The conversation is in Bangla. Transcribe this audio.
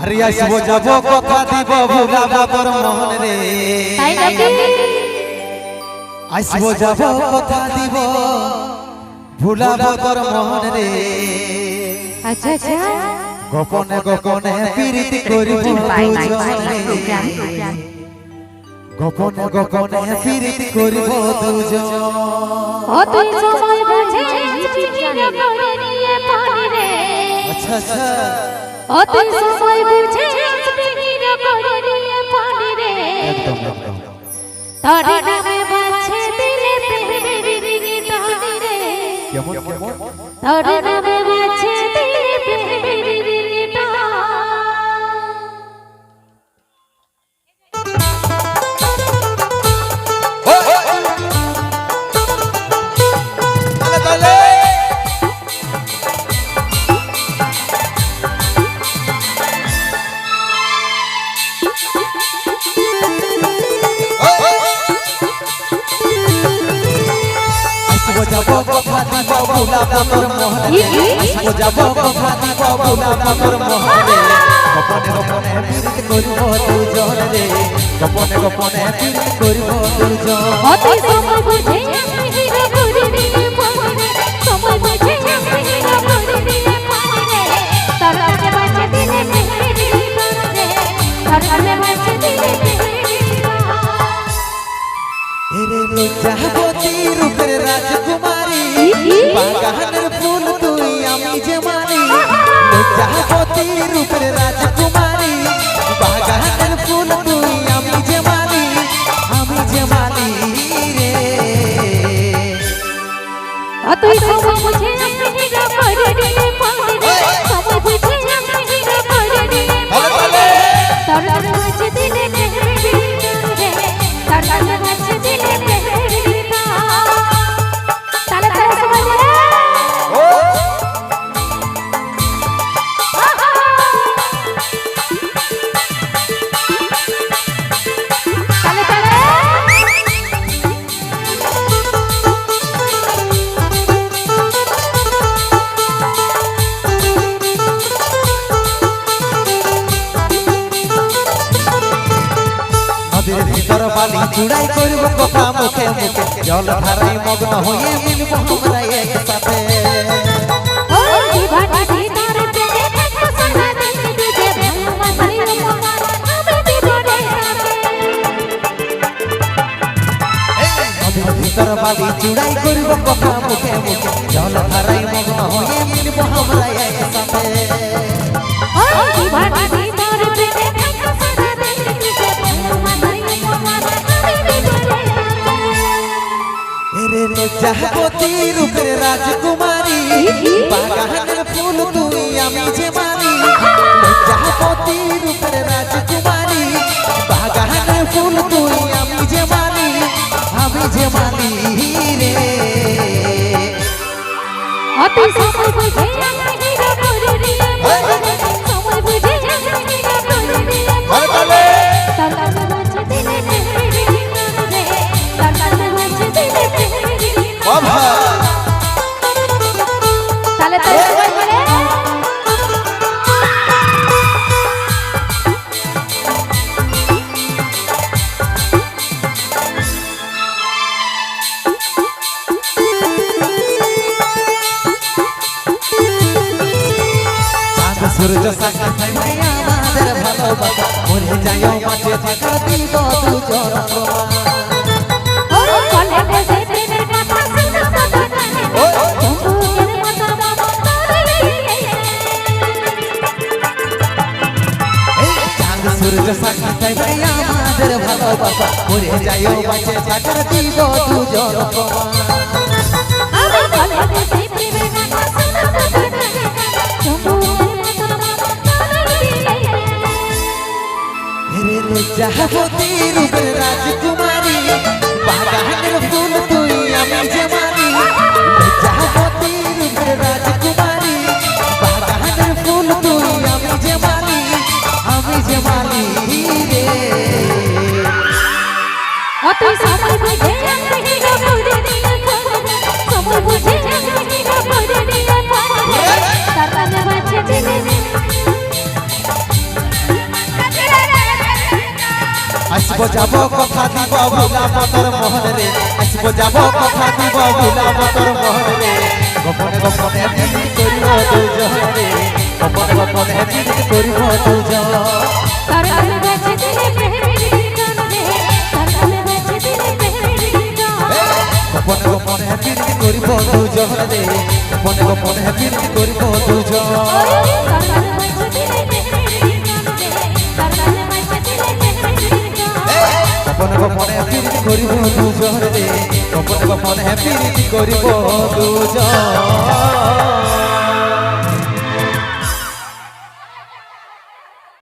আরে আসব যাব কথা দিব ভুলাবো তোর মন রে। আসব যাব কথা দিব ভুলাবো তোর মন রে। আচ্ছা আচ্ছা। গোপনে গোপনে প্রীতি করিব দুজনে। গোপনে গোপনে প্রীতি করিব দুজন। ও তুই সময় বুঝে চিঠিটা করে আচ্ছা আচ্ছা তুই সময় বুঝে চিঠিটা করে নিয়ে পানি রে একদম একদম। তোর নামে বাজছে দিলে পেরি টানি রে কেমন? কেমন তোর যাব কথা দিব ভুলাবো তোর মোহনে আসব যাব কথা দিব ভুলাবো তোর মোহনে গোপনে গোপনে প্রীতি করিব দুজন রে গোপনে গোপনে প্রীতি করিব দুজন অতি সময় বুঝে এরে লজ্জাবতী রূপের রাজকুমারী বাগানের ফুল তুই আমি যে মানি লজ্জাবতী রূপের রাজকুমারী বাগানের ফুল তুই আমি যে মানি আমি যে মানি রে তুই সময় বালি চুড়াই করব কথা মুখে মুখে। জল ধারাই মগ্ন হয়ে মিলব আমরা একসাথে। ভিতর বালি চুড়াই করব কথা মুখে মুখে। জল ধারাই মগ্ন হয়ে মিলব আমরা একসাথে। লজ্জাবতী রূপের রাজকুমারী। বাগানের ফুল তুই আমি যে মানি লজ্জাবতী রূপের রাজকুমারী। বাগানের ফুল তুই আমি যে মানি আমি যে মানি রে। অতি সময় বুঝে আমি হিরো করে দিয়ে সূর্য সাক্ষী থাকবে আমাদের ভালোবাসা মরে যাইও মাঝে থাকা দিব দুজন সূর্য সাক্ষী থাকবে আমাদের ভালোবাসা মরে যাইও মাঝে থাকা দিব দুজন আমি লজ্জাবতী রূপের রাজকুমারী বাগানের ফুল তুই আমি যে আসব যাব কথা দিব ভুলাব তোর মোহরে আসব যাব কথা দিব ভুলাব তোর মোহরে গোপনে গোপনে বিরিত করিব দুজনে গোপনে গোপনে বিরিত করিব দুজন তার তালে বাজে দিলে মেহের গান রে। তার তালে বাজে দিলে মেহের গান গোপনে গোপনে বিরিত করিব দুজনে গোপনে গোপনে বিরিত করিব দুজন তার বাজে গোপনে গোপনে প্রীতি করিব দুজনে। গোপনে গোপনে প্রীতি করিব দুজন।